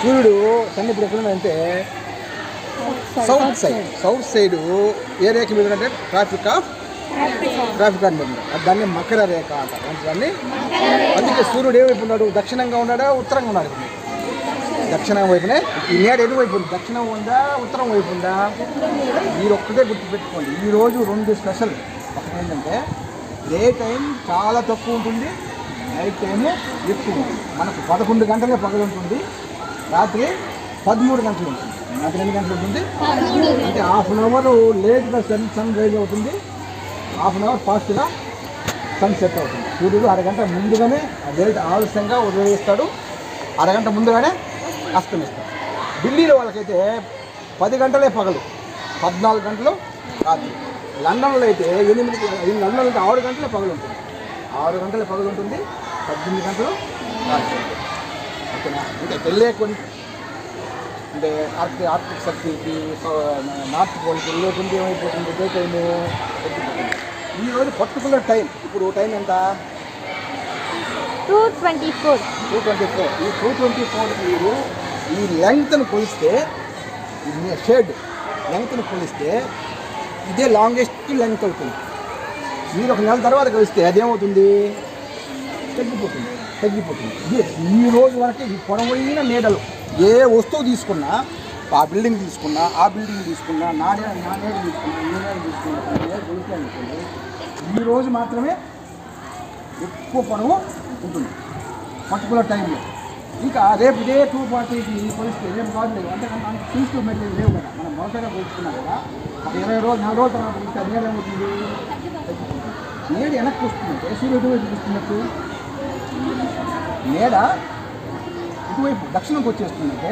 సూర్యుడు సన్ ఇప్పుడు ఎక్కడున్నాడంటే సౌత్ సైడ్ సౌత్ సైడ్ ఏ రేఖ మీద అంటే ట్రాఫిక్ ఆఫ్ ట్రాఫిక్ ఆన్ మీద దాన్ని మకర రేఖ అంటారు. దాన్ని అందుకే సూర్యుడు ఏవైపు ఉన్నాడు? దక్షిణంగా ఉన్నాడా? ఉత్తరంగా ఉన్నాడు. దక్షిణం వైపునే ఈ నేడు ఎటువైపు ఉంది? దక్షిణం ఉందా? ఉత్తరం వైపు ఉందా? మీరు ఒక్కటే గుర్తుపెట్టుకోండి. ఈ రోజు రెండు స్పెషల్. ఒకటి ఏంటంటే డే టైం చాలా తక్కువ ఉంటుంది నైట్ టైము ఎక్కువ ఉంటుంది. మనకు పదకొండు గంటలే పగలు ఉంటుంది. రాత్రి పదమూడు గంటలు ఉంటుంది. రాత్రి ఎన్ని గంటలు ఉంటుంది? అంటే హాఫ్ అన్ అవర్ లేట్గా సన్ సన్ రైజ్ అవుతుంది. హాఫ్ అన్ అవర్ ఫాస్ట్గా సన్ సెట్ అవుతుంది. సూర్యుడు అరగంట ముందుగానే లేట్ ఆలస్యంగా ఉదయిస్తాడు. అరగంట ముందుగానే అస్తమిస్తాడు. ఢిల్లీలో వాళ్ళకైతే పది గంటలే పగలు. పద్నాలుగు గంటలు రాత్రి. లండన్లో అయితే ఎనిమిది లండన్లో అయితే ఆరు గంటలే పగలు ఉంటుంది. ఆరు గంటల పగలు ఉంటుంది. పద్దెనిమిది గంటలు రాత్రి. ఓకేనా అంటే వెళ్ళే కొన్ని అంటే ఆర్టిక్ ఆర్టిక్ సర్కిల్కి నార్త్ పోల్కి వెళ్ళే కొంచెం ఏమైపోతుంది? డే టైము తగ్గిపోతుంది ఈరోజు పర్టికులర్ టైం ఇప్పుడు టైం ఎంత? Two twenty four two twenty four ఈ టూ ట్వంటీ ఫోర్ మీరు ఈ లెంగ్త్ను కొలిస్తే షేడ్ లెంగ్త్ను కొలిస్తే ఇదే లాంగెస్ట్ లెంగ్త్ అవుతుంది. మీరు ఒక నెల తర్వాత కలిస్తే అదేమవుతుంది? తగ్గిపోతుంది. తగ్గిపోతుంది. ఈ రోజు వరకు ఈ పొడవైన నీడలు ఏ వస్తువు తీసుకున్నా ఆ బిల్డింగ్ తీసుకున్నా ఆ బిల్డింగ్ తీసుకున్నా నాడే నాడే తీసుకున్నా ఈ తీసుకున్నా ఈ రోజు మాత్రమే ఎక్కువ పొడవు ఉంటుంది. పర్టికులర్ టైంలో ఇంకా రేపు ఇదే టూ ఫార్టీకి పరిస్థితి రేపు కాదు అంటే మనం తీసుకు మెటీరియల్ లేవు కదా. మనం మొదటగా పోల్చుకున్నాం కదా. ఒక ఇరవై రోజులు నాలుగు రోజుల తర్వాత ఇంకా అది ఏమవుతుంది నేడు వెనక్కి వస్తుంది. సూర్యుడు ఎటువైపు వస్తున్నట్టు లేదా ఇటువైపు దక్షిణంకి వచ్చేస్తుందంటే